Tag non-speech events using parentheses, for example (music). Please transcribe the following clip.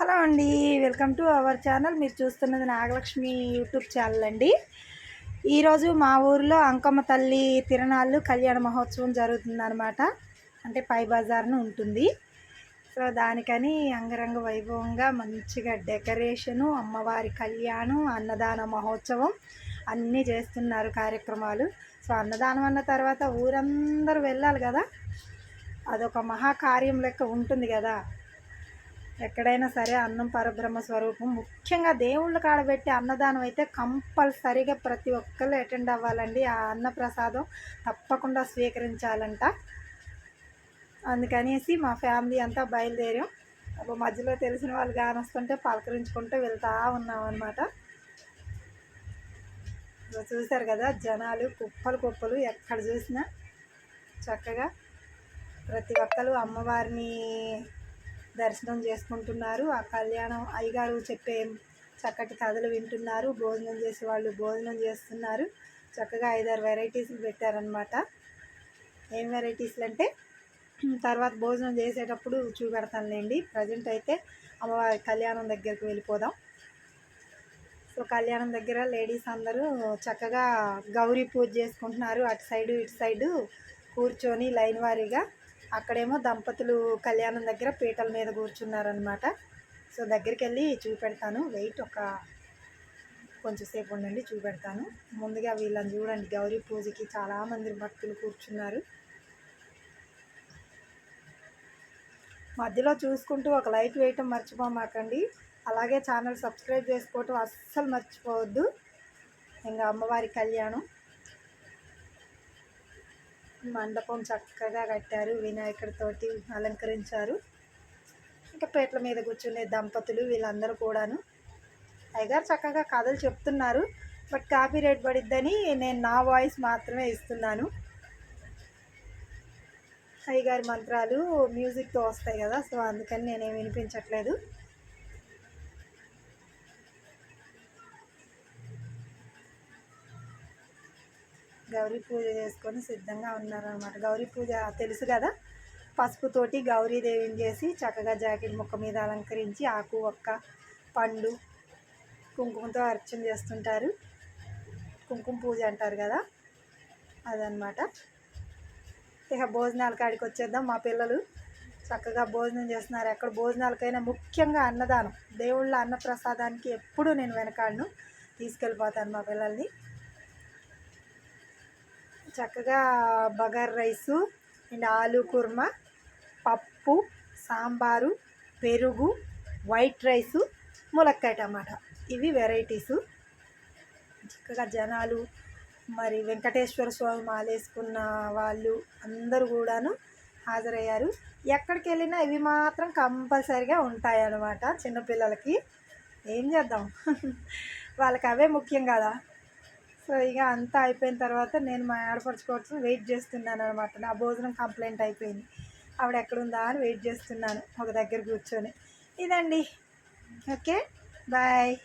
Hello అండి welcome to our channel. మీరు చూస్తున్నది నాగలక్ష్మి యూట్యూబ్ ఛానల్ అండి. ఈరోజు మా ఊరిలో అంకమ్మ తల్లి తిరణాలు కళ్యాణ మహోత్సవం జరుగుతుందన్నమాట. అంటే పై బజార్ను ఉంటుంది. సో దానికని అంగరంగ వైభవంగా మంచిగా డెకరేషను అమ్మవారి కళ్యాణం అన్నదాన మహోత్సవం అన్నీ చేస్తున్నారు కార్యక్రమాలు. సో అన్నదానం అన్న తర్వాత ఊరందరూ వెళ్ళాలి కదా. అదొక మహాకార్యం లెక్క ఉంటుంది కదా. ఎక్కడైనా సరే అన్నం పరబ్రహ్మ స్వరూపం. ముఖ్యంగా దేవుళ్ళ కాడబెట్టి అన్నదానం అయితే కంపల్సరీగా ప్రతి ఒక్కరు అటెండ్ అవ్వాలండి. ఆ అన్న ప్రసాదం తప్పకుండా స్వీకరించాలంట. అందుకనేసి మా ఫ్యామిలీ అంతా బయలుదేరాం. అప్పుడు మధ్యలో తెలిసిన వాళ్ళు కానొస్తుంటే పలకరించుకుంటూ వెళ్తా ఉన్నాం అనమాట చూశారు కదా జనాలు కుప్పలు కుప్పలు ఎక్కడ చూసినా చక్కగా ప్రతి ఒక్కరు అమ్మవారిని దర్శనం చేసుకుంటున్నారు. ఆ కళ్యాణం అయ్యగారు చెప్పే చక్కటి కథలు వింటున్నారు. భోజనం చేసే వాళ్ళు భోజనం చేస్తున్నారు. చక్కగా ఐదారు వెరైటీస్ పెట్టారనమాట ఏం వెరైటీస్లు అంటే తర్వాత భోజనం చేసేటప్పుడు చూపెడతానులేండి. ప్రజెంట్ అయితే అమ్మవారి కళ్యాణం దగ్గరికి వెళ్ళిపోదాం. సో కళ్యాణం దగ్గర లేడీస్ అందరూ చక్కగా గౌరీ పూజ చేసుకుంటున్నారు. అటు సైడు ఇటు సైడు కూర్చొని లైన్ వారీగా అక్కడేమో దంపతులు కళ్యాణం దగ్గర పీటల మీద కూర్చున్నారనమాట సో దగ్గరికి వెళ్ళి చూపెడతాను. వెయిట్ ఒక కొంచెంసేపు ఉండండి చూపెడతాను. ముందుగా వీళ్ళని చూడండి. గౌరీ పూజకి చాలామంది భక్తులు కూర్చున్నారు. మధ్యలో చూసుకుంటూ ఒక లైక్ వేయటం మర్చిపోమాకండి. అలాగే ఛానల్ సబ్స్క్రైబ్ చేసుకోవటం అస్సలు మర్చిపోవద్దు. ఇంకా అమ్మవారి కళ్యాణం. మండపం చక్కగా కట్టారు. వినాయకుడితోటి అలంకరించారు. ఇంకా పేట్ల మీద కూర్చునే దంపతులు వీళ్ళందరూ కూడాను. అయ్యగారు చక్కగా కథలు చెప్తున్నారు. బట్ కాపీ రేట్ పడిద్దని నేను నా వాయిస్ మాత్రమే ఇస్తున్నాను. అయ్యగారి మంత్రాలు మ్యూజిక్తో వస్తాయి కదా సో అందుకని నేనేం వినిపించట్లేదు. గౌరీ పూజ చేసుకొని సిద్ధంగా ఉన్నారనమాట గౌరీ పూజ తెలుసు కదా? పసుపుతోటి గౌరీదేవిని చేసి చక్కగా జాకెట్ ముక్క మీద అలంకరించి ఆకు ఒక్క పండు కుంకుమతో అర్చన చేస్తుంటారు. కుంకుమ పూజ అంటారు కదా? అదనమాట ఇక భోజనాల కాడికి వచ్చేద్దాం మా పిల్లలు. చక్కగా భోజనం చేస్తున్నారు. ఎక్కడ భోజనాలకైనా ముఖ్యంగా అన్నదానం. దేవుళ్ళ అన్నప్రసాదానికి ఎప్పుడూ నేను వెనకాడను. తీసుకెళ్ళిపోతాను మా పిల్లల్ని. చక్కగా బగార్ రైసు అండ్ ఆలు కుర్మా పప్పు సాంబారు పెరుగు వైట్ రైసు ములక్కాయ టమాటా. ఇవి వెరైటీసు. చక్కగా జనాలు మరి వెంకటేశ్వర స్వామి మాలేసుకున్న వాళ్ళు అందరూ కూడాను హాజరయ్యారు. ఎక్కడికి వెళ్ళినా ఇవి మాత్రం కంపల్సరిగా ఉంటాయి అన్నమాట చిన్నపిల్లలకి. ఏం చేద్దాం? (laughs) వాళ్ళకి అవే ముఖ్యం కదా. సో ఇక అంతా అయిపోయిన తర్వాత నేను మా ఆడపడుచుకోవచ్చు వెయిట్ చేస్తున్నాను అనమాట నా భోజనం కంప్లైంట్ అయిపోయింది. ఆవిడ ఎక్కడుందా అని వెయిట్ చేస్తున్నాను. ఒక దగ్గర కూర్చొని. ఇదండి. ఓకే. బాయ్.